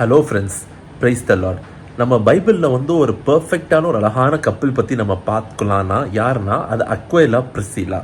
Hello friends praise the lord நம்ம பைபிளில் வந்து ஒரு பர்ஃபெக்டான ஒரு அழகான கப்பல் பற்றி நம்ம பார்க்கலான்னா யாருன்னா அது அக்வேலா பிரிசிலா.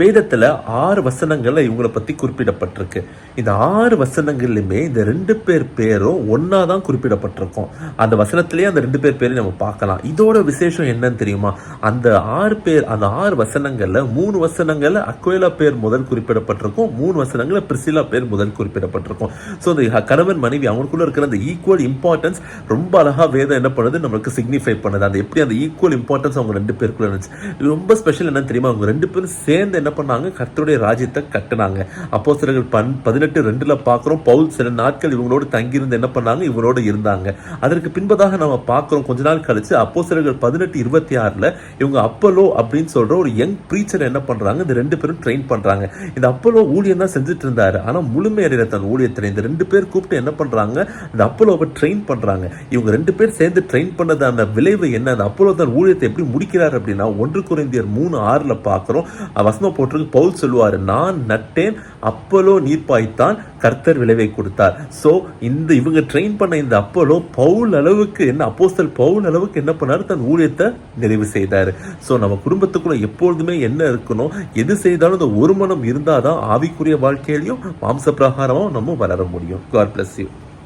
வேதத்தில் ஆறு வசனங்களில் இவங்கள பற்றி குறிப்பிடப்பட்டிருக்கு. இந்த ஆறு வசனங்கள்லையுமே இந்த ரெண்டு பேர் பேரும் ஒன்றா தான் குறிப்பிடப்பட்டிருக்கும். அந்த வசனத்திலேயே அந்த ரெண்டு பேர் பேரையும் நம்ம பார்க்கலாம். இதோட விசேஷம் என்னன்னு தெரியுமா? அந்த ஆறு பேர் அந்த ஆறு வசனங்களில் மூணு வசனங்களில் அக்வேலா பேர் முதல் குறிப்பிடப்பட்டிருக்கும் மூணு வசனங்களில் பிரிசிலா பேர் முதல் குறிப்பிடப்பட்டிருக்கும். ஸோ இந்த கணவன் மனைவி அவங்களுக்குள்ள இருக்கிற அந்த ஈக்குவல் இம்பார்ட்டன்ஸ் ரொம்ப அழகா வேதம் என்ன பண்ணுது? நம்மளுக்கு சிக்னிஃபை பண்ணுது. அந்த எப்படி அந்த ஈக்குவல் இம்பார்ட்டன்ஸ் அவங்க ரெண்டு பேருக்குள்ள இருந்துச்சு. ரொம்ப ஸ்பெஷல் என்னன்னு தெரியுமா? அவங்க ரெண்டு பேரும் சேர்ந்து என்ன பண்ணாங்க? கர்த்தருடைய ராஜ்யத்தை கட்டுனாங்க. அப்போ சிலர்கள் பன் பதினெட்டு ரெண்டில் பார்க்குறோம். பவுல் சில நாட்கள் இவங்களோடு தங்கியிருந்து என்ன பண்ணாங்க? இவங்களோடு இருந்தாங்க. அதற்கு பின்பதாக நம்ம பார்க்குறோம். கொஞ்ச நாள் கழிச்சு அப்போ சிலர்கள் பதினெட்டு இருபத்தி ஆறில் இவங்க அப்பலோ அப்படின்னு சொல்கிற ஒரு யங் ப்ரீச்சர் என்ன பண்றாங்க? இந்த ரெண்டு பேரும் ட்ரெயின் பண்றாங்க. இந்த அப்பலோ ஊழியம் தான் செஞ்சுட்டு இருந்தாரு. ஆனால் முழுமையடைகிற தன் ஊழியத்தில் இந்த ரெண்டு பேர் கூப்பிட்டு என்ன பண்றாங்க? இந்த அப்பலோவை ட்ரெயின் பண்றாங்க. இவங்க ரெண்டு பேர் சேர்ந்து ட்ரெயின் பண்ணது அந்த விளைவு என்ன? அந்த அப்பலோ தன் ஊழியத்தை எப்படி முடிக்கிறார் அப்படின்னா ஒன்று குறைந்தியர் மூணு ஆறுல பார்க்குறோம். வசனம் போட்டிருக்கு பவுல் சொல்லுவார் நான் நட்டேன் அப்பலோ நீர் பாய்த்தான் கர்த்தர் விளைவை கொடுத்தார். ஸோ இந்த இவங்க ட்ரெயின் பண்ண இந்த அப்பலோ பவுல் அளவுக்கு என்ன அப்போஸ்தல் பவுல் அளவுக்கு என்ன பண்ணாரு? தன் ஊழியத்தை நிறைவு செய்தார். ஸோ நம்ம குடும்பத்துக்குள்ள எப்பொழுதுமே என்ன இருக்கணும்? எது செய்தாலும் இந்த ஒரு மனம் இருந்தாதான் ஆவிக்குரிய வாழ்க்கையிலையும் மாம்ச பிரகாரமும் நம்ம வளர முடியும். God bless you